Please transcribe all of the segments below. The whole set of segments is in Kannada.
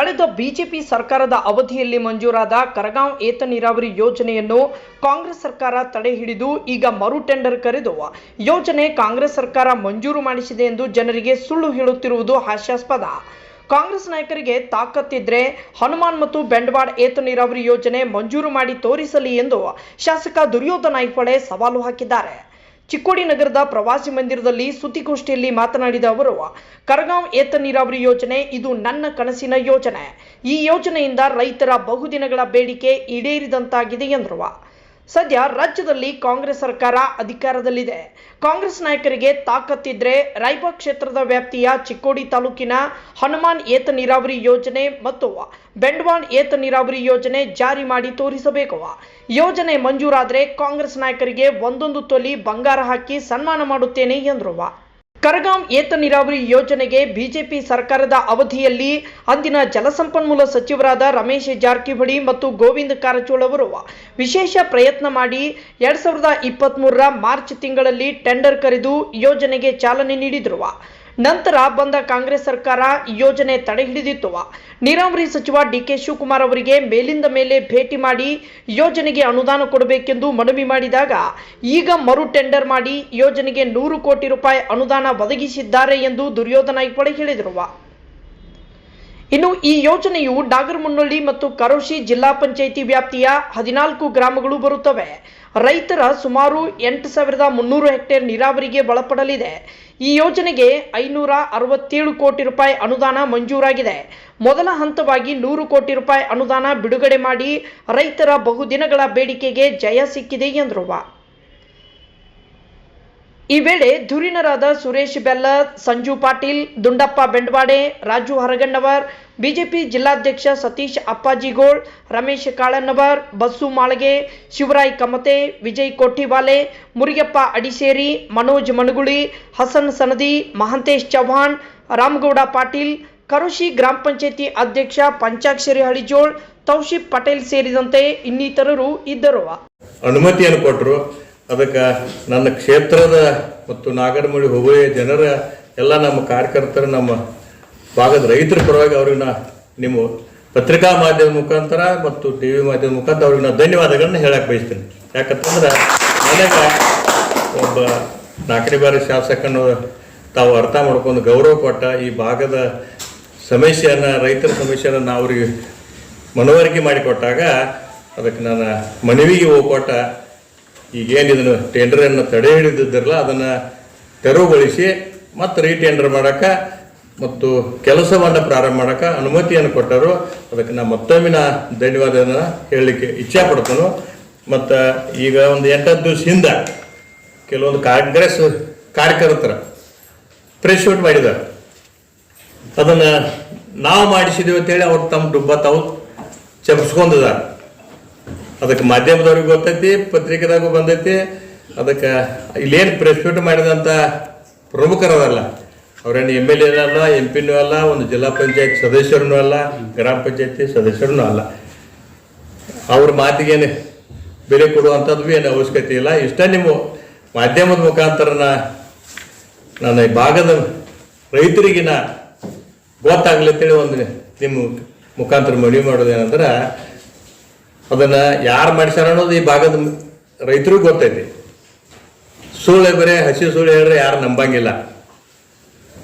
ಕಳೆದ ಬಿಜೆಪಿ ಸರ್ಕಾರದ ಅವಧಿಯಲ್ಲಿ ಮಂಜೂರಾದ ಕರಗಾಂವ್ ಏತ ನೀರಾವರಿ ಯೋಜನೆಯನ್ನು ಕಾಂಗ್ರೆಸ್ ಸರ್ಕಾರ ತಡೆ ಹಿಡಿದು ಈಗ ಮರು ಟೆಂಡರ್ ಕರೆದು ಯೋಜನೆ ಕಾಂಗ್ರೆಸ್ ಸರ್ಕಾರ ಮಂಜೂರು ಮಾಡಿಸಿದೆ ಎಂದು ಜನರಿಗೆ ಸುಳ್ಳು ಹೇಳುತ್ತಿರುವುದು ಹಾಸ್ಯಾಸ್ಪದ. ಕಾಂಗ್ರೆಸ್ ನಾಯಕರಿಗೆ ತಾಕತ್ತಿದ್ರೆ ಹನುಮಾನ್ ಮತ್ತು ಬೆಂಡವಾಡ್ ಏತ ನೀರಾವರಿ ಯೋಜನೆ ಮಂಜೂರು ಮಾಡಿ ತೋರಿಸಲಿ ಎಂದು ಶಾಸಕ ದುರ್ಯೋಧನ ಐಹೊಳೆ ಸವಾಲು ಹಾಕಿದ್ದಾರೆ. ಚಿಕ್ಕೋಡಿ ನಗರದ ಪ್ರವಾಸಿ ಮಂದಿರದಲ್ಲಿ ಸುದ್ದಿಗೋಷ್ಠಿಯಲ್ಲಿ ಮಾತನಾಡಿದ ಅವರು, ಕರಗಾಂವ್ ಏತ ನೀರಾವರಿ ಯೋಜನೆ ಇದು ನನ್ನ ಕನಸಿನ ಯೋಜನೆ. ಈ ಯೋಜನೆಯಿಂದ ರೈತರ ಬಹುದಿನಗಳ ಬೇಡಿಕೆ ಈಡೇರಿದಂತಾಗಿದೆ ಎಂದರು. ಸದ್ಯ ರಾಜ್ಯದಲ್ಲಿ ಕಾಂಗ್ರೆಸ್ ಸರ್ಕಾರ ಅಧಿಕಾರದಲ್ಲಿದೆ. ಕಾಂಗ್ರೆಸ್ ನಾಯಕರಿಗೆ ತಾಕತ್ತಿದ್ರೆ ರಾಯಬಾಗ್ ಕ್ಷೇತ್ರದ ವ್ಯಾಪ್ತಿಯ ಚಿಕ್ಕೋಡಿ ತಾಲೂಕಿನ ಹನುಮಾನ್ ಏತ ನೀರಾವರಿ ಯೋಜನೆ ಮತ್ತು ಬೆಂಡ್ವಾನ್ ಏತ ನೀರಾವರಿ ಯೋಜನೆ ಜಾರಿ ಮಾಡಿ ತೋರಿಸಬೇಕು. ಯೋಜನೆ ಮಂಜೂರಾದರೆ ಕಾಂಗ್ರೆಸ್ ನಾಯಕರಿಗೆ ಒಂದೊಂದು ತೊಲಿ ಬಂಗಾರ ಹಾಕಿ ಸನ್ಮಾನ ಮಾಡುತ್ತೇನೆ ಎಂದರು. ಕರಗಾಂ ಏತ ನೀರಾವರಿ ಯೋಜನೆಗೆ ಬಿಜೆಪಿ ಸರ್ಕಾರದ ಅವಧಿಯಲ್ಲಿ ಅಂದಿನ ಜಲಸಂಪನ್ಮೂಲ ಸಚಿವರಾದ ರಮೇಶ್ ಜಾರಕಿಹೊಳಿ ಮತ್ತು ಗೋವಿಂದ ಕಾರಜೋಳ ಅವರು ವಿಶೇಷ ಪ್ರಯತ್ನ ಮಾಡಿ ಎರಡ್ ಸಾವಿರದ ಮಾರ್ಚ್ ತಿಂಗಳಲ್ಲಿ ಟೆಂಡರ್ ಕರೆದು ಯೋಜನೆಗೆ ಚಾಲನೆ ನೀಡಿದ್ರು. ನಂತರ ಬಂದ ಕಾಂಗ್ರೆಸ್ ಸರ್ಕಾರ ಯೋಜನೆ ತಡೆ ಹಿಡಿದಿತ್ತು. ನೀರಾವರಿ ಸಚಿವ ಡಿಕೆ ಶಿವಕುಮಾರ್ ಅವರಿಗೆ ಮೇಲಿಂದ ಮೇಲೆ ಭೇಟಿ ಮಾಡಿ ಯೋಜನೆಗೆ ಅನುದಾನ ಕೊಡಬೇಕೆಂದು ಮನವಿ ಮಾಡಿದಾಗ ಈಗ ಮರು ಟೆಂಡರ್ ಮಾಡಿ ಯೋಜನೆಗೆ ನೂರು ಕೋಟಿ ರೂಪಾಯಿ ಅನುದಾನ ಒದಗಿಸಿದ್ದಾರೆ ಎಂದು ದುರ್ಯೋಧನ ಇಪ್ಪಡೆ ಹೇಳಿದರು. ಇನ್ನು ಈ ಯೋಜನೆಯು ನಾಗರಮುನ್ನಳ್ಳಿ ಮತ್ತು ಕರೋಶಿ ಜಿಲ್ಲಾ ಪಂಚಾಯಿತಿ ವ್ಯಾಪ್ತಿಯ ಹದಿನಾಲ್ಕು ಗ್ರಾಮಗಳು ಬರುತ್ತವೆ. ರೈತರ ಸುಮಾರು ಎಂಟು ಸಾವಿರದ ಮುನ್ನೂರು ಹೆಕ್ಟೇರ್ ನೀರಾವರಿಗೆ ಒಳಪಡಲಿದೆ. ಈ ಯೋಜನೆಗೆ ಐನೂರ ಅರವತ್ತೇಳು ಕೋಟಿ ರೂಪಾಯಿ ಅನುದಾನ ಮಂಜೂರಾಗಿದೆ. ಮೊದಲ ಹಂತವಾಗಿ ನೂರು ಕೋಟಿ ರೂಪಾಯಿ ಅನುದಾನ ಬಿಡುಗಡೆ ಮಾಡಿ ರೈತರ ಬಹುದಿನಗಳ ಬೇಡಿಕೆಗೆ ಜಯ ಸಿಕ್ಕಿದೆ ಎಂದರು. ಈ ವೇಳೆ ಧುರೀಣರಾದ ಸುರೇಶ್ ಬೆಲ್ಲ, ಸಂಜು ಪಾಟೀಲ್, ದುಂಡಪ್ಪ ಬೆಂಡವಾಡೆ, ರಾಜು ಹರಗಣ್ಣವರ್, ಬಿಜೆಪಿ ಜಿಲ್ಲಾಧ್ಯಕ್ಷ ಸತೀಶ್ ಅಪ್ಪಾಜಿಗೋಳ್, ರಮೇಶ್ ಕಾಳಣ್ಣವರ್, ಬಸ್ಸು ಮಾಳಗೆ, ಶಿವರಾಯ್ ಕಮತೆ, ವಿಜಯ್ ಕೋಟಿವಾಲೆ ಮುರಿಯಪ್ಪ ಅಡಿಸೇರಿ, ಮನೋಜ್ ಮಣಗುಳಿ, ಹಸನ್ ಸನದಿ, ಮಹಂತೇಶ್ ಚೌಹಾಣ್ ರಾಮಗೌಡ ಪಾಟೀಲ್, ಕರುಷಿ ಗ್ರಾಮ ಪಂಚಾಯತಿ ಅಧ್ಯಕ್ಷ ಪಂಚಾಕ್ಷರಿ ಹಳಿಜೋಳ್, ತೌಶಿಫ್ ಪಟೇಲ್ ಸೇರಿದಂತೆ ಇನ್ನಿತರರು ಇದ್ದರು. ಅನುಮತಿಯನ್ನು ಕೊಟ್ಟರು ಅದಕ್ಕೆ ನನ್ನ ಕ್ಷೇತ್ರದ ಮತ್ತು ನಾಗರಮುಳಿ ಹೋಗುವ ಜನರ ಎಲ್ಲ ನಮ್ಮ ಕಾರ್ಯಕರ್ತರು, ನಮ್ಮ ಭಾಗದ ರೈತರ ಪರವಾಗಿ ಅವ್ರಿಗೆ ನಾ ನಿಮ್ಮ ಪತ್ರಿಕಾ ಮಾಧ್ಯಮದ ಮುಖಾಂತರ ಮತ್ತು ಟಿ ವಿ ಮಾಧ್ಯಮದ ಮುಖಾಂತರ ಅವ್ರಿಗೆ ನಾನು ಧನ್ಯವಾದಗಳನ್ನ ಹೇಳಕ್ಕೆ ಬಯಸ್ತೀನಿ. ಯಾಕಂತಂದ್ರೆ ನನಗೆ ಒಬ್ಬ ನಾಲ್ಕನೇ ಬಾರಿ ಶಾಸಕನು ತಾವು ಅರ್ಥ ಮಾಡ್ಕೊಂಡು ಗೌರವ ಕೊಟ್ಟ ಈ ಭಾಗದ ಸಮಸ್ಯೆಯನ್ನು, ರೈತರ ಸಮಸ್ಯೆಯನ್ನು ನಾವು ಅವ್ರಿಗೆ ಮನವರಿಕೆ ಮಾಡಿಕೊಟ್ಟಾಗ ಅದಕ್ಕೆ ನಾನು ಮನವಿಗೆ ಹೋಗ್ಕೊಟ್ಟ ಈಗೇನು ಇದನ್ನು ಟೆಂಡರನ್ನು ತಡೆ ಹಿಡಿದಿದ್ದಿರಲ್ಲ, ಅದನ್ನು ತೆರವುಗೊಳಿಸಿ ಮತ್ತು ರೀಟೆಂಡರ್ ಮಾಡೋಕ್ಕೆ ಮತ್ತು ಕೆಲಸವನ್ನು ಪ್ರಾರಂಭ ಮಾಡೋಕ್ಕೆ ಅನುಮತಿಯನ್ನು ಕೊಟ್ಟರು. ಅದಕ್ಕೆ ನಾನು ಮತ್ತೊಮ್ಮೆ ನಾ ಧನ್ಯವಾದನ ಹೇಳಲಿಕ್ಕೆ ಇಚ್ಛೆ ಪಡ್ತಾನು. ಮತ್ತು ಈಗ ಒಂದು ಎಂಟತ್ತು ದಿವಸ ಹಿಂದೆ ಕೆಲವೊಂದು ಕಾಂಗ್ರೆಸ್ ಕಾರ್ಯಕರ್ತರ ಪ್ರೆಸ್ ಶೂಟ್ ಮಾಡಿದ್ದಾರೆ. ಅದನ್ನು ನಾವು ಮಾಡಿಸಿದ್ದೀವಿ ಅಂತೇಳಿ ಅವ್ರು ತಮ್ಮ ಡುಬ್ಬ ತಾವು ಚಮಸ್ಕೊಂಡಿದ್ದಾರೆ. ಅದಕ್ಕೆ ಮಾಧ್ಯಮದವ್ರಿಗೆ ಗೊತ್ತೈತಿ, ಪತ್ರಿಕೆದಾಗೂ ಬಂದೈತಿ. ಅದಕ್ಕೆ ಇಲ್ಲೇನು ಪ್ರೆಸ್ ಮಾಡಿದಂಥ ಪ್ರಮುಖರದಲ್ಲ ಅವ್ರೇನು ಎಂ ಎಲ್ ಎ ಅಲ್ಲ ಎಂ ಪಿನೂ ಅಲ್ಲ, ಒಂದು ಜಿಲ್ಲಾ ಪಂಚಾಯತ್ ಸದಸ್ಯರೂ ಅಲ್ಲ, ಗ್ರಾಮ ಪಂಚಾಯತಿ ಸದಸ್ಯರೂ ಅಲ್ಲ. ಅವ್ರ ಮಾತಿಗೇನು ಬೆಲೆ ಕೊಡುವಂಥದ್ದು ಏನು ಅವಶ್ಯಕತೆ ಇಲ್ಲ. ಇಷ್ಟ ನಿಮ್ಮ ಮಾಧ್ಯಮದ ಮುಖಾಂತರ ನಾನು ಈ ಭಾಗದ ರೈತರಿಗಿನ ಗೊತ್ತಾಗ್ಲಿ ಅಂತೇಳಿ ಒಂದು ನಿಮ್ಮ ಮುಖಾಂತರ ಮನವಿ ಮಾಡೋದೇನಂದ್ರೆ ಅದನ್ನ ಯಾರು ಮಾಡಿಸ್ಯಾರ ಅನ್ನೋದು ಈ ಭಾಗದ ರೈತರಿಗೂ ಗೊತ್ತೈತಿ. ಸುಳ್ಳೆ ಬರೀ ಹಸಿ ಸುಳ್ಳು ಹೇಳ್ರೆ ಯಾರು ನಂಬಂಗಿಲ್ಲ.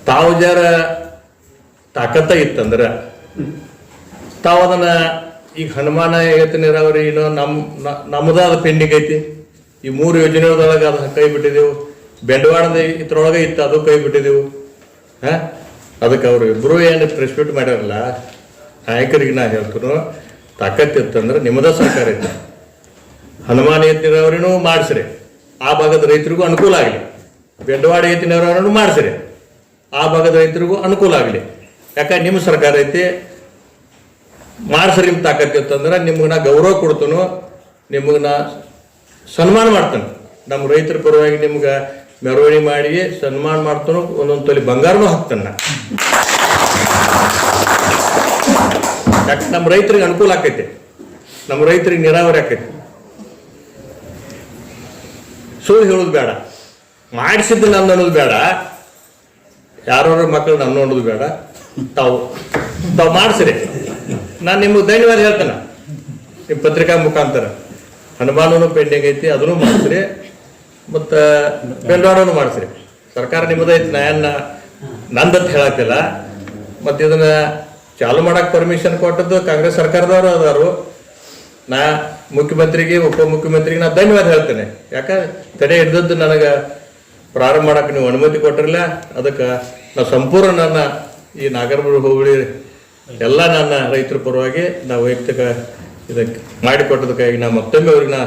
ತಾವು ಜರ ತಾಕತ್ತ ಇತ್ತಂದ್ರೆ ತಾವು ಅದನ್ನ ಈಗ ಹನುಮಾನ ಏತ ನೀರಾವರಿ ಏನೋ ನಮ್ಮ ನಮ್ಮದ ಅದು ಪೆಂಡಿಂಗ್ ಐತಿ. ಈ ಮೂರು ಯೋಜನೆಗಳೊಳಗೆ ಅದು ಕೈ ಬಿಟ್ಟಿದೆವು. ಬೆಂಡವಾಡದ ಇದ್ರೊಳಗೆ ಇತ್ತು ಅದು ಕೈ ಬಿಟ್ಟಿದೆವು. ಹಾ? ಅದಕ್ಕೆ ಅವರು ಇಬ್ಬರು ಏನು ಪ್ರೆಸ್ಪೆಕ್ಟ್ ಮಾಡ್ಯಾರಲ್ಲ? ನಾಯಕರಿಗೆ ನಾ ಹೇಳ್ತೀನಿ ತಾಕತ್ತಿತ್ತಂದ್ರೆ ನಿಮ್ಮದ ಸರ್ಕಾರ ಐತೆ ಹನುಮಾನ ಏತ ನೀರಾವರಿನೂ ಮಾಡಿಸ್ರಿ. ಆ ಭಾಗದ ರೈತರಿಗೂ ಅನುಕೂಲ ಆಗಲಿ. ಬೆಡ್ವಾಡ ಏತ ನೀರಾವರಿನೂ ಮಾಡಿಸ್ರಿ. ಆ ಭಾಗದ ರೈತರಿಗೂ ಅನುಕೂಲ ಆಗಲಿ. ಯಾಕಂದ್ರೆ ನಿಮ್ಮ ಸರ್ಕಾರ ಐತಿ, ಮಾಡಿಸ್ರಿ ನಿಮ್ಮ ತಾಕತ್ತಿತ್ತಂದ್ರೆ ನಿಮ್ಗೆ ನಾ ಗೌರವ ಕೊಡ್ತನು ನಿಮಗೆ ನಾ ಸನ್ಮಾನ ಮಾಡ್ತಾನೆ. ನಮ್ಮ ರೈತರ ಪರವಾಗಿ ನಿಮ್ಗೆ ಮೆರವಣಿಗೆ ಮಾಡಿ ಸನ್ಮಾನ ಮಾಡ್ತಾನು, ಒಂದೊಂದು ತೊಲಿ ಬಂಗಾರನೂ ಹಾಕ್ತಾನೆ. ನಾ ಯಾಕೆ ನಮ್ಮ ರೈತರಿಗೆ ಅನುಕೂಲ ಆಕೈತೆ. ನಮ್ಮ ರೈತರಿಗೆ ನೀರಾವರಿ ಆಕೈತೆ. ಸುಳ್ಳು ಹೇಳೋದು ಬೇಡ. ಮಾಡಿಸಿದ್ದು ನನ್ನ ಅನ್ನೋದು ಬೇಡ. ಯಾರೋ ಮಕ್ಕಳು ನನ್ನ ಅನ್ನೋದು ಬೇಡ. ತಾವು ತಾವು ಮಾಡಿಸ್ರಿ. ನಾನು ನಿಮಗೆ ಧನ್ಯವಾದ ಹೇಳ್ತೇನೆ. ನಿಮ್ಮ ಪತ್ರಿಕಾ ಮುಖಾಂತರ. ಹನುಮಾನನು ಪೆಂಡಿಂಗ್ ಐತಿ, ಅದನ್ನು ಮಾಡಿಸ್ರಿ. ಮತ್ತು ಬೆಂಡವಾಡನು ಮಾಡಿಸ್ರಿ. ಸರ್ಕಾರ ನಿಮ್ಮದೈತಿ ನಾ ನಂದಂತ ಹೇಳತ್ತಿಲ್ಲ ಮತ್ತು ಇದನ್ನ ಚಾಲು ಮಾಡಕ್ಕೆ ಪರ್ಮಿಷನ್ ಕೊಟ್ಟದ್ದು ಕಾಂಗ್ರೆಸ್ ಸರ್ಕಾರದವರು ಅದಾರು. ನಾ ಮುಖ್ಯಮಂತ್ರಿಗೆ, ಉಪಮುಖ್ಯಮಂತ್ರಿಗೆ ನಾ ಧನ್ಯವಾದ ಹೇಳ್ತೇನೆ. ಯಾಕ? ತಡೆ ಹಿಡ್ದದ್ದು ನನಗೆ ಪ್ರಾರಂಭ ಮಾಡಕ್ಕೆ ನೀವು ಅನುಮತಿ ಕೊಟ್ಟಿರಲಿಲ್ಲ. ಅದಕ್ಕೆ ನಾ ಸಂಪೂರ್ಣ ನನ್ನ ಈ ನಾಗರಮೂರು ಹೋಬಳಿ ಎಲ್ಲ ನನ್ನ ರೈತರ ಪರವಾಗಿ ನಾ ವೈಯಕ್ತಿಕ ಇದಕ್ಕೆ ಮಾಡಿಕೊಟ್ಟದಕ್ಕಾಗಿ ನಾ ಮತ್ತೊಮ್ಮೆ ಅವ್ರಿಗೆ ನಾ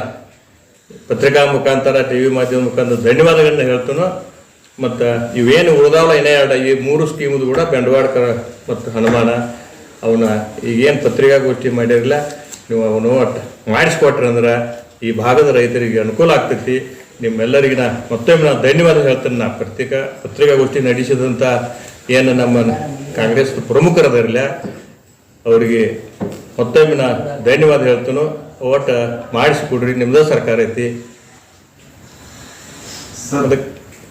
ಪತ್ರಿಕಾ ಮುಖಾಂತರ ಟಿ ವಿ ಮಾಧ್ಯಮ ಮುಖಾಂತರ ಧನ್ಯವಾದಗಳನ್ನ ಹೇಳ್ತೇನೆ. ಮತ್ತು ಇವೇನು ಉಳಿದಾವಲ್ಲ ಇನ್ನೇ ಎರಡು ಈ ಮೂರು ಸ್ಕೀಮದು ಕೂಡ ಬೆಂಡವಾಡ್ಕರ ಮತ್ತು ಹನುಮಾನ ಅವನ್ನ ಈಗೇನು ಪತ್ರಿಕಾಗೋಷ್ಠಿ ಮಾಡಿರಲಿಲ್ಲ ನೀವು ಅವನು ಒಟ್ಟು ಮಾಡಿಸ್ಕೊಟ್ರಿ ಅಂದ್ರೆ ಈ ಭಾಗದ ರೈತರಿಗೆ ಅನುಕೂಲ ಆಗ್ತೈತಿ. ನಿಮ್ಮೆಲ್ಲರಿಗೆ ನಾ ಮತ್ತೊಮ್ಮೆ ನಾನು ಧನ್ಯವಾದ ಹೇಳ್ತೇನೆ. ನಾ ಪತ್ರಿಕಾ ಪತ್ರಿಕಾಗೋಷ್ಠಿ ನಡೆಸಿದಂಥ ಏನು ನಮ್ಮ ಕಾಂಗ್ರೆಸ್ ಪ್ರಮುಖರದಿರಲಿಲ್ಲ ಅವರಿಗೆ ಮತ್ತೊಮ್ಮೆ ನಾ ಧನ್ಯವಾದ ಹೇಳ್ತೇನೆ. ಒಟ್ಟು ಮಾಡಿಸ್ಕೊಡ್ರಿ ನಿಮ್ಮದೇ ಸರ್ಕಾರ ಐತಿ. ಅದಕ್ಕೆ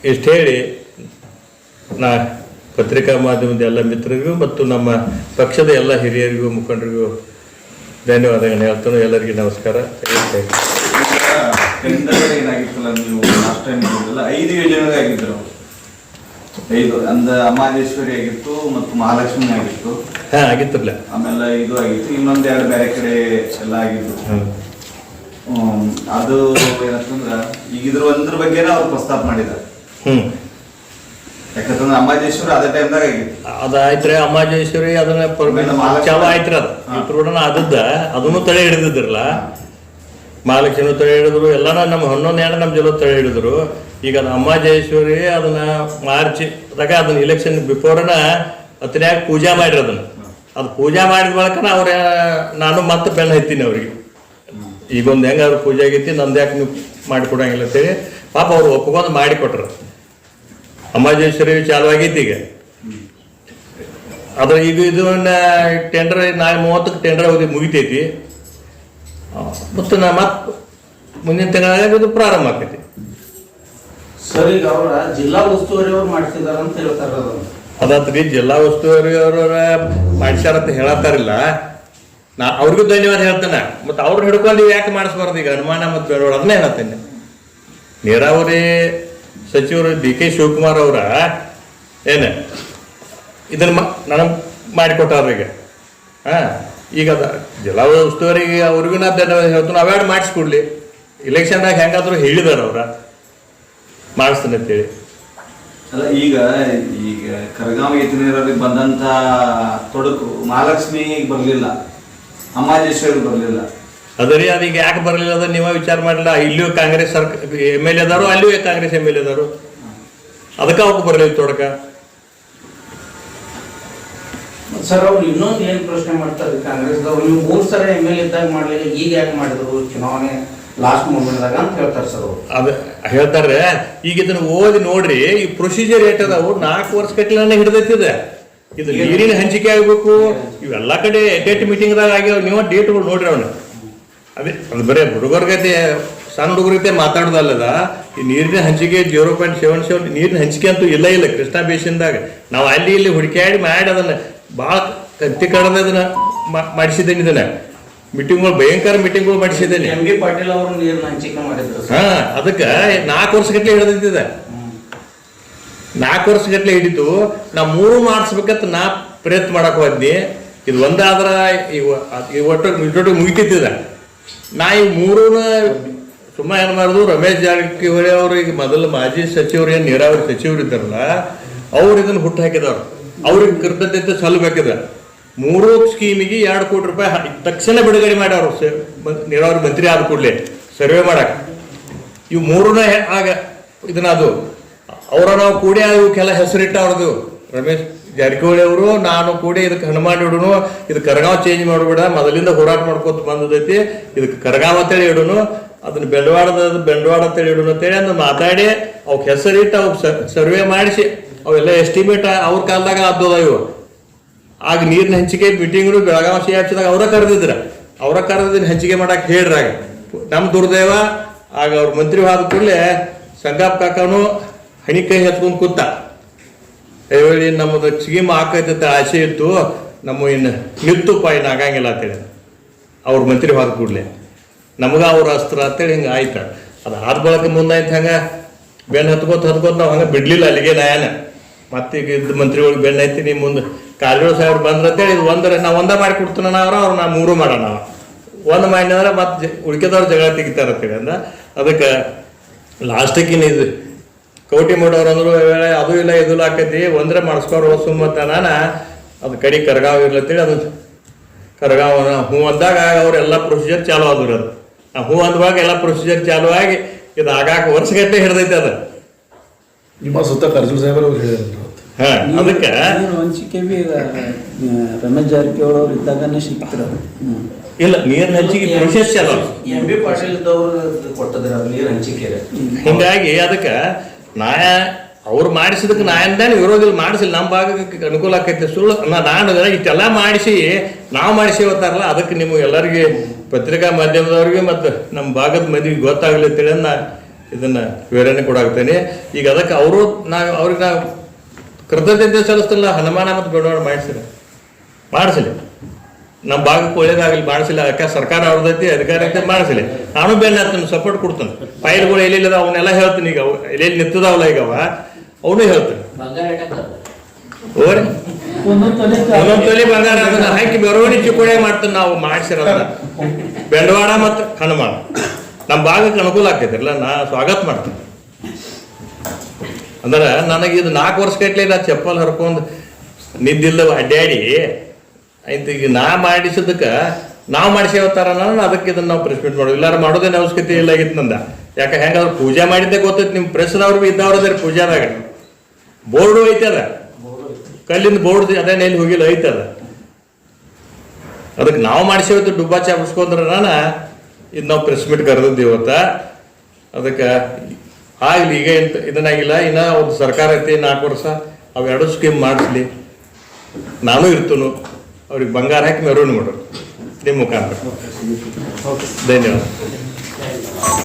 ಇಷ್ಟು ಹೇಳಿ ನಾ ಪತ್ರಿಕಾ ಮಾಧ್ಯಮದ ಎಲ್ಲ ಮಿತ್ರರಿಗೂ ಮತ್ತು ನಮ್ಮ ಪಕ್ಷದ ಎಲ್ಲ ಹಿರಿಯರಿಗೂ ಮುಖಂಡರಿಗೂ ಧನ್ಯವಾದಗಳನ್ನು ಹೇಳ್ತಾನೆ ಎಲ್ಲರಿಗೂ ನಮಸ್ಕಾರ. ಏನಾಗಿತ್ತಲ್ಲ ನೀವು ಲಾಸ್ಟ್ ಟೈಮ್ ಐದು ಯೋಜನೆಗಳು ಆಗಿದ್ರು ಐದು ಅಂದ ಅಮಾದೇಶ್ವರಿ ಆಗಿತ್ತು ಮತ್ತು ಮಹಾಲಕ್ಷ್ಮಿ ಆಗಿತ್ತು. ಹಾಂ ಆಗಿತ್ತಿರಲ್ಲ ಆಮೇಲೆ ಇದು ಆಗಿತ್ತು. ಇನ್ನೊಂದ್ ಎರಡು ಬೇರೆ ಕಡೆ ಎಲ್ಲ ಆಗಿತ್ತು ಹ್ಮ್, ಅದು ಏನಂತಂದ್ರ ಈಗ ಇದ್ರ ಒಂದ್ರ ಬಗ್ಗೆನೇ ಅವ್ರು ಪ್ರಸ್ತಾಪ ಮಾಡಿದ್ದಾರೆ. ಹ್ಞೂ ಯಾಕಂತಂದ್ರೆ ಅದೇ ಟೈಮ್ದಾಗ ಅದಾಯ್ತ್ರಿ ಅಮ್ಮಾಜೇಶ್ವರಿ ಅದನ್ನ ಮಹಾಲಕ್ಷ್ಮಿ. ಚಾವ ಆಯ್ತ್ರಿ ಅದು. ಇಬ್ರು ಆದದ್ದ ಅದನ್ನು ತಳೆ ಹಿಡಿದಿದ್ರಲ್ಲ ಮಹಾಲಕ್ಷ್ಮಿ ತಡೆ ಹಿಡಿದ್ರು ಎಲ್ಲಾನ ನಮ್ಮ ಹನ್ನೊಂದು ಎರಡು ನಮ್ಮ ಜಲ ತಡೆ ಹಿಡಿದ್ರು. ಈಗ ಅದು ಅಮ್ಮ ಜಯೇಶ್ವರಿ ಅದನ್ನ ಮಾರ್ಚ್ ದಾಗ ಅದನ್ನ ಇಲೆಕ್ಷನ್ ಬಿಫೋರ್ನ ಅತನ್ಯಾಗ ಪೂಜಾ ಮಾಡ್ರಿ ಅದನ್ನ. ಅದು ಪೂಜಾ ಮಾಡಿದ ಬಳಿಕ ಅವ್ರ ನಾನು ಮತ್ತೆ ಬೆನ್ನ ಹತ್ತೀನಿ ಅವ್ರಿಗೆ. ಈಗ ಹೆಂಗ ಅವ್ರ ಪೂಜೆ ಆಗೈತಿ ನಂದು ಯಾಕೆ ನೀವು ಮಾಡಿಕೊಡಂಗಿಲ್ಲ ಅಂತೇಳಿ ಪಾಪ ಅವ್ರು ಒಪ್ಕೊಂಡು ಮಾಡಿಕೊಟ್ರು. ಅಮ್ಮಾಜೇಶ್ವರಿ ಚಾಲು ಆಗೈತಿ ಈಗ. ಅದ್ರ ಈಗ ಇದನ್ನ ಟೆಂಡರ್ ನಾಳೆ ಮೂವತ್ತಕ್ಕೆ ಟೆಂಡರ್ ಅವಧಿ ಮುಗಿತೈತಿ. ಮತ್ತು ನಾ ಮತ್ತೆ ಮುಂದಿನ ತಿಂಗಳಾಗ ಇದು ಪ್ರಾರಂಭ ಆಗ್ತೈತಿ ಸರ್ ಈಗ ಅವರ ಜಿಲ್ಲಾ ಉಸ್ತುವಾರಿ ಅವ್ರು ಮಾಡ್ತಿದಾರ ಅಂತ ಹೇಳ್ತಾರ ಅದಂತ್ರಿ ಜಿಲ್ಲಾ ಉಸ್ತುವಾರಿ ಅವರ ಮಾಡ್ಸ್ಯಾರ ಅಂತ ಹೇಳತ್ತಾರಿಲ್ಲ. ನಾ ಅವ್ರಿಗೂ ಧನ್ಯವಾದ ಹೇಳ್ತೇನೆ. ಮತ್ತು ಅವ್ರು ಹಿಡ್ಕೊಂಡು ಯಾಕೆ ಮಾಡಿಸ್ಬಾರ್ದು ಈಗ? ಅನುಮಾನ ಮತ್ತು ಬೇಡವಾಡ ಅದನ್ನೇ ಹೇಳ್ತೇನೆ. ನೀರಾವರಿ ಸಚಿವರು ಡಿ ಕೆ ಶಿವಕುಮಾರ್ ಅವರ, ಏನು? ಇದನ್ನ ನನಗೆ ಮಾಡಿಕೊಟ್ಟವ್ರಿಗೆ. ಹಾಂ, ಈಗ ಅದ, ಜಿಲ್ಲಾ ಉಸ್ತುವಾರಿಗೆ ಅವ್ರಿಗೂ ನಾ ಧನ್ಯವಾದ ಹೇಳ್ತೀನಿ ಅವಾರ್ಡ್ ಮಾಡಿಸ್ಕೊಡ್ಲಿ. ಇಲೆಕ್ಷನ್ದಾಗ ಹೆಂಗಾದ್ರು ಹೇಳಿದಾರ ಅವ್ರ. ಮಾಡಿಸ್ತೀನಿ ಅಂತೇಳಿ. ಅಲ್ಲ, ಈಗ ಈಗ ಕರಗಾವಿ ಯತಿನೀರಲ್ಲಿ ಬಂದಂತ ತೊಡಕು ಮಹಾಲಕ್ಷ್ಮಿ ಬರ್ಲಿಲ್ಲ. ಅಮ್ಮಾಜೇಶ್ವರಿ ಬರ್ಲಿಲ್ಲ. ಅದರಿ ಅದೀಗ ಯಾಕೆ ಬರಲಿಲ್ಲ ಅದ ನೀವ ವಿಚಾರ ಮಾಡಲಿಲ್ಲ. ಇಲ್ಲಿಯೂ ಕಾಂಗ್ರೆಸ್ ಸರ್ಕಾರ ಎಂ ಎಲ್ ಎದಾರು ಅಲ್ಲಿಯೂ ಕಾಂಗ್ರೆಸ್ ಎಂ ಎಲ್ ಎದಾರು. ಅದಕ್ಕೆ ಅವಕ್ಕೆ ಬರಲಿಲ್ಲ ತೊಡಕ. ಸರ್ ಅವ್ರು ಇನ್ನೊಂದು ಏನು ಪ್ರಶ್ನೆ ಮಾಡ್ತಾರೆ ಕಾಂಗ್ರೆಸ್ದವ್ರು? ನೀವು ಮೂರು ಸಲ ಎಂ ಎಲ್ ಇದ್ದಾಗ ಮಾಡಲಿಲ್ಲ ಈಗ ಯಾಕೆ ಮಾಡಿದ್ರು ಚುನಾವಣೆ ಲಾಸ್ಟ್ ಮೂಮೆಂಟ್ದಾಗ ಅಂತ ಹೇಳ್ತಾರೆ ಸರ್ ಅವರು. ಅದ ಹೇಳ್ತಾರೆ. ಈಗ ಇದನ್ನ ಓದಿ ನೋಡ್ರಿ ಈ ಪ್ರೊಸೀಜರ್ ಏಟ್ ಅದಾವು ನಾಲ್ಕು ವರ್ಷ ಕಟ್ಲೆ ಹಿಡ್ದೈತಿದೆ. ಇದು ನೀರಿನ ಹಂಚಿಕೆ ಆಗಬೇಕು ಇವೆಲ್ಲ ಕಡೆ ಡೇಟ್ ಮೀಟಿಂಗ್ದಾಗ ಆಗ್ಯಾವ. ನೀವು ಡೇಟ್ಗಳು ನೋಡ್ರಿ ಅವನು. ಅದೇ ಅದು ಬರೇ ಹುಡುಗರ್ಗತೆ ಸಣ್ಣ ಹುಡುಗರಿಗೆ ಮಾತಾಡೋದಲ್ಲದ? ಈ ನೀರಿನ ಹಂಚಿಕೆ ಜೀರೋ ಪಾಯಿಂಟ್ ಸೆವೆನ್ ಸೆವೆನ್ ನೀರಿನ ಹಂಚಿಕೆ ಅಂತೂ ಇಲ್ಲ ಇಲ್ಲ ಕೃಷ್ಣಾ ಬೇಸಿನ್ದಾಗ. ನಾವು ಅಲ್ಲಿ ಇಲ್ಲಿ ಹುಡುಕಾಡಿ ಮಾಡಿ ಅದನ್ನು ಭಾಳ ಕತ್ತಿ ಕಡದ ಅದನ್ನು ಮಾಡಿಸಿದ್ದೇನೆ ಇದನ್ನ. ಮೀಟಿಂಗ್ಗಳು ಭಯಂಕರ ಮೀಟಿಂಗ್ಗಳು ಮಾಡಿಸಿದ್ದೇನೆ. ಎಂ ಬಿ ಪಾಟೀಲ್ ಅವರು ನೀರಿನ ಹಂಚಿಕೆ ಮಾಡಿದ್ರು ಹಾಂ ಅದಕ್ಕೆ ನಾಲ್ಕು ವರ್ಷ ಗಟ್ಲೆ ಹಿಡಿದಿದ್ದ ನಾಲ್ಕು ವರ್ಷ ಹಿಡಿದು ಹಿಡಿತು ನಾ ಮೂರು ಮಾಡಿಸ್ಬೇಕಂತ ನಾ ಪ್ರಯತ್ನ ಮಾಡೋಕೆ ಹೋದ್ನಿ ಇದು ಒಂದಾದ್ರೆ ಈಗ ಈ ಒಟ್ಟು ಇಟ್ಟೊಟ್ಟಿಗೆ ಮುಗಿತಿದ್ದ ನಾ ಈ ಮೂರೂ ಸುಮ್ಮ ಏನು ಮಾಡೋದು? ರಮೇಶ್ ಜಾರಕಿಹೊಳಿ ಅವರು ಈಗ ಮೊದಲು ಮಾಜಿ ಸಚಿವರು ಏನು ನೀರಾವರಿ ಸಚಿವರು ಇದ್ದಾರಲ್ಲ, ಅವ್ರು ಇದನ್ನು ಹುಟ್ಟು ಹಾಕಿದವ್ರು. ಅವ್ರಿಗೆ ಕೃತಜ್ಞತೆ ಸಲ್ಲಬೇಕಿದೆ. ಮೂರು ಸ್ಕೀಮಿಗೆ ಎರಡು ಕೋಟಿ ರೂಪಾಯಿ ತಕ್ಷಣ ಬಿಡುಗಡೆ ಮಾಡ್ಯಾರು ನೀರಾವರಿ ಮಂತ್ರಿ ಆದ ಕೂಡಲೇ ಸರ್ವೆ ಮಾಡಕ್ಕೆ ಇವು ಮೂರನೇ ಆಗ ಇದನ್ನ ಅದು. ಅವರ ನಾವು ಕೂಡಿ ಕೆಲ ಹೆಸರಿಟ್ಟ ಅವ್ರದ್ದು ರಮೇಶ್ ಜಾರಕಿಹೊಳಿ ಅವರು, ನಾನು ಕೂಡಿ ಇದಕ್ಕೆ ಹನುಮಾನ್ ಇಡೋನು, ಇದು ಕರಗಾವ್ ಚೇಂಜ್ ಮಾಡಿಬಿಡ, ಮೊದಲಿಂದ ಹೋರಾಟ ಮಾಡ್ಕೊತ ಬಂದದೈತಿ, ಇದಕ್ಕೆ ಕರಗಾವ್ ಅಂತೇಳಿ ಇಡೋನು, ಅದನ್ನ ಬೆಂಡವಾಡದ, ಬೆಂಡವಾಡ ಅಂತೇಳಿ ಇಡುನು ಅಂತೇಳಿ ಅಂದ್ರೆ ಮಾತಾಡಿ, ಅವ್ಕೆ ಹೆಸರಿಟ್ಟು ಅವ್ಕೆ ಸರ್ವೆ ಮಾಡಿಸಿ, ಅವೆಲ್ಲ ಎಸ್ಟಿಮೇಟ್ ಅವ್ರ ಕಾಲದಾಗ ಆದ್ದದ ಇವು. ಆಗ ನೀರಿನ ಹಂಚಿಕೆ ಮೀಟಿಂಗ್ನು ಬೆಳಗಾವಿ ಸಿ ಹಚ್ಚಿದಾಗ ಅವರ ಕರೆದಿದ್ರ. ಅವರ ಕರೆದಿನ ಹಂಚಿಕೆ ಮಾಡಕ್ ಹೇಳ್ರಾಗ ನಮ್ಮ ದುರ್ದೈವ, ಆಗ ಅವ್ರ ಮಂತ್ರಿ ಆದ ಕೂಡಲೇ ಸಂಗಾಪ್ ಕಾಕನು ಹಣಿ ಕೈ ಹತ್ಕೊಂಡು ಕೂತ. ಹೇಳಿ ನಮ್ಮದು ಸ್ಕೀಮ್ ಹಾಕೈತೆ ಆಸೆ ಇತ್ತು, ನಮ್ಮ ಇನ್ನು ನಿತ್ತುಪ್ಪ ಇನ್ನು ಆಗಂಗಿಲ್ಲ ಅಂತೇಳಿ. ಅವ್ರ ಮಂತ್ರಿ ಹೋದ ಕೂಡಲೇ. ನಮ್ಗೆ ಅವ್ರ ಅಸ್ತ್ರ ಅಂತೇಳಿ ಹಿಂಗೆ ಆಯ್ತು. ಅದು ಆದ ಬಳಕ ಮುಂದಾಯ್ತು ಹಂಗೆ. ಬೆನ್ನು ಹತ್ಕೋತ ಹತ್ಕೋತ ನಾವು ಹಂಗೆ ಬಿಡ್ಲಿಲ್ಲ ಅಲ್ಲಿಗೆ ನಯಾನ. ಮತ್ತೆ ಈಗ ಇದ್ದ ಮಂತ್ರಿಗಳಿಗೆ ಬೆನ್ನು ಐತಿ, ನೀ ಮುಂದೆ ಕಾರಜೋಳ ಸಾಹೇಬ್ರು ಬಂದ್ರೆ ಅಂತೇಳಿ ಇದು ಒಂದರೆ ನಾ ಒಂದ ಮಾಡಿ ಕೊಡ್ತಾನ ಅವ್ರ, ಅವ್ರು ನಾ ಮೂರು ಮಾಡೋಣ ನಾವು. ಒಂದು ಮಾಡಿದ್ರೆ ಮತ್ತೆ ಉಳ್ಕೆದವ್ರು ಜಗಳ ತೆಗಿತಾರ ಅಂತೇಳಿ ಅಂದ. ಅದಕ್ಕೆ ಲಾಸ್ಟಿಗೆ ಇದು ಕೌಟಿ ಮಾಡೋರು ಅಂದ್ರು ವೇಳೆ ಅದು ಇಲ್ಲ ಇದು ಇಲ್ಲ ಆಕೈತಿ. ಒಂದ್ರೆ ಮಾಡಿಸ್ಕೊರೋ ಸುಮ್ಮತ್ತ ನಾನು. ಅದು ಕಡಿ ಕರ್ಗಾವ್ ಇರ್ಲತ್ತೇಳಿ ಅದು ಕರ್ಗಾವ್ ಹೂ ಅಂದಾಗ ಅವರೆಲ್ಲ ಪ್ರೊಸೀಜರ್ ಚಾಲು ಆದ್ರು ಅದು. ಆ ಹೂ ಅಂದವಾಗ ಎಲ್ಲ ಪ್ರೊಸೀಜರ್ ಚಾಲು ಆಗಿ ಇದು ಆಗಾಕ ವರ್ಷಗಟ್ಟಲೆ ಹಿಡ್ದೈತೆ ಅದು. ನಿಮ್ಮ ಸುತ್ತ ಕರ್ಜು ಸಾಹೇಬರು ಅವ್ರು ಹೇಳಿದ್ರು ಹಾ ಅದಕ್ಕೆ ಹಂಚಿಕೆ ಬಿ ರಮೇಶ್ ಜಾರಕಿಹೊಳಿ ಅವ್ರು ಇದ್ದಾಗನೇ ಸಿಕ್ತಿರ ಇಲ್ಲ ನೀರಿನ ಹಂಚಿಕೆ ಪ್ರೊಸೆಸ್ ಚಾಲು. ಎಂ ಬಿ ಪಾಟೀಲ್ ಇದ್ದವ್ರು ಕೊಟ್ಟದ್ರ ನೀರು ಹಂಚಿಕೆ ಹಿಂಗಾಗಿ ಅದಕ್ಕೆ ನ್ಯಾಯ ಅವ್ರು ಮಾಡಿಸಿದಕ್ಕೆ ನ್ಯಾಯಂದಾನೆ ಇರೋದಿಲ್ಲ ಮಾಡಿಸಿಲ್ಲ. ನಮ್ಮ ಭಾಗಕ್ಕೆ ಅನುಕೂಲ ಆಕೈತೆ ಸುಳ್ಳು. ನಾ- ನಾನು ಇಷ್ಟೆಲ್ಲ ಮಾಡಿಸಿ, ನಾವು ಮಾಡಿಸಿ ಹೋಗ್ತಾರಲ್ಲ ಅದಕ್ಕೆ ನಿಮಗೆ ಎಲ್ಲರಿಗೆ ಪತ್ರಿಕಾ ಮಾಧ್ಯಮದವ್ರಿಗೆ ಮತ್ತು ನಮ್ಮ ಭಾಗದ ಮಂದಿಗೆ ಗೊತ್ತಾಗಲಿ ಅಂತೇಳಿ ನಾ ಇದನ್ನು ವಿವರಣೆ ಕೊಡಾಗ್ತೇನೆ ಈಗ ಅದಕ್ಕೆ ಅವರು ನಾವು ಅವ್ರಿಗೆ ನಾವು ಕೃತಜ್ಞತೆ ಸಲ್ಲಿಸ್ತಿಲ್ಲ, ಹನುಮಾನ ಮತ್ತು ಗೌಡವ್ರು ಮಾಡಿಸಿಲ್ಲ. ಮಾಡಿಸಲಿ ನಮ್ಮ ಭಾಗಕ್ಕೆ ಒಳ್ಳೇದಾಗಲಿ ಮಾಡಿಸಿಲ್ಲ ಯಾಕೆ ಸರ್ಕಾರ ಅವ್ರದೈತಿ ಅಧಿಕಾರ ಐತಿ ಮಾಡಿಸಲಿ. ನಾನು ಬೇರೆ ಹತ್ತೀನಿ ಸಪೋರ್ಟ್ ಕೊಡ್ತಾನೆ. ಫೈಲ್ಗಳು ಇಲ್ಲದ ಅವನ್ನೆಲ್ಲ ಹೇಳ್ತೀನಿ ಈಗ. ಅವು ಎಲ್ಲೆಲ್ಲಿ ನಿಂತದಾವಲ್ಲ ಈಗ ಅವ? ಅವನು ಹೇಳ್ತಾನೆ. ಓರಿ ಒಂದೊಂದು ತೊಲೆ ಬಂಗಾರ ಅದನ್ನ ಹಾಕಿ ಮೆರವಣಿಗೆ ಚಿಕ್ಕೋಣೆ ಮಾಡ್ತೀನಿ ನಾವು ಮಾಡಿಸಿರೋದನ್ನ ಬೆಂಡವಾಡ ಮತ್ತು ಹನುಮಾನ. ನಮ್ಮ ಭಾಗಕ್ಕೆ ಅನುಕೂಲ ಆಗ್ತೈತಿರಲ್ಲ ನಾ ಸ್ವಾಗತ ಮಾಡ್ತೀನಿ. ಅಂದ್ರೆ ನನಗೆ ಇದು ನಾಲ್ಕು ವರ್ಷ ಕಟ್ಲೆ ನಾ ಚಪ್ಪಲ್ ಹರ್ಕೊಂಡು ನಿದ್ದಿಲ್ಲ ಅಡ್ಡಾಡಿ ಆಯ್ತು, ಈಗ ನಾ ಮಾಡಿಸಿದ್ದಕ್ಕೆ ನಾವು ಮಾಡಿಸೇವತ್ತಾರ ನಾನು ಅದಕ್ಕೆ ಇದನ್ನ ನಾವು ಪ್ರೆಸ್ ಮೀಟ್ ಮಾಡೋದು. ಇಲ್ಲಾರ ಮಾಡೋದೇನು ಅವಶ್ಯಕತೆ ಇಲ್ಲ ಆಗಿತ್ತು ನಂದ. ಯಾಕೆ ಹೆಂಗಾದ್ರೆ ಪೂಜೆ ಮಾಡಿದ್ದೆ ಗೊತ್ತೈತಿ ನಿಮ್ಮ ಪ್ರೆಸ್ನವ್ರು ಬಿ ಇದ್ದವ್ರದಾರೆ ಪೂಜಾದಾಗ ಬೋರ್ಡು ಐತದ ಕಲ್ಲಿಂದ ಬೋರ್ಡ್ ಅದೇ ಎಲ್ಲಿ ಹೋಗಿಲ್ಲ ಐತದ ಅದಕ್ಕೆ ನಾವು ಮಾಡಿಸೇವತ್ತು ಡುಬ್ಬಾ ಚಾಪಿಸ್ಕೊಂಡ್ರೆ ನಾನು ಇದು ನಾವು ಪ್ರೆಸ್ ಮೀಟ್ ಕರೆದದ್ದು ಇವತ್ತ. ಅದಕ್ಕೆ ಆಗಲಿ, ಈಗ ಎಂತ ಇದನ್ನಾಗಿಲ್ಲ, ಇನ್ನ ಒಂದು ಸರ್ಕಾರ ಐತಿ ನಾಲ್ಕು ವರ್ಷ, ಅವೆರಡು ಸ್ಕೀಮ್ ಮಾಡಿಸ್ಲಿ. ನಾನು ಇರ್ತನು. ಅವ್ರಿಗೆ ಬಂಗಾರ ಹಾಕಿ ಮೆರವಣಿಗೆ ಮಾಡೋರು ನಿಮ್ಮ ಮುಖಾಂತರ. ಧನ್ಯವಾದ.